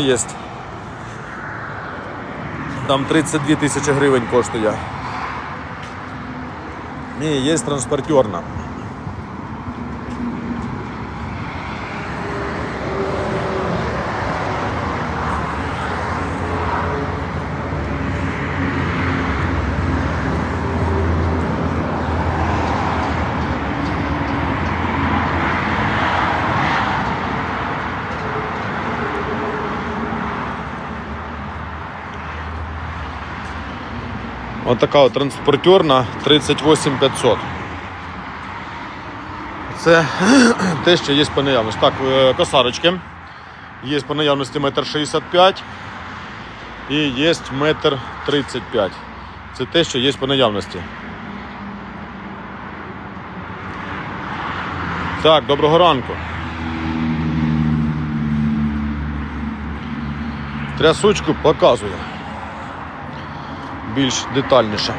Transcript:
Є. Там 32 тисячі гривень коштує. Ні, є транспортерна. Ось така от транспортерна 38500. Це те, що є по наявності. Так, е, косарочки. Є по наявності 1,65 м і є 1,35 м. Це те, що є по наявності. Так, доброго ранку. Трясучку показую більш детальніше.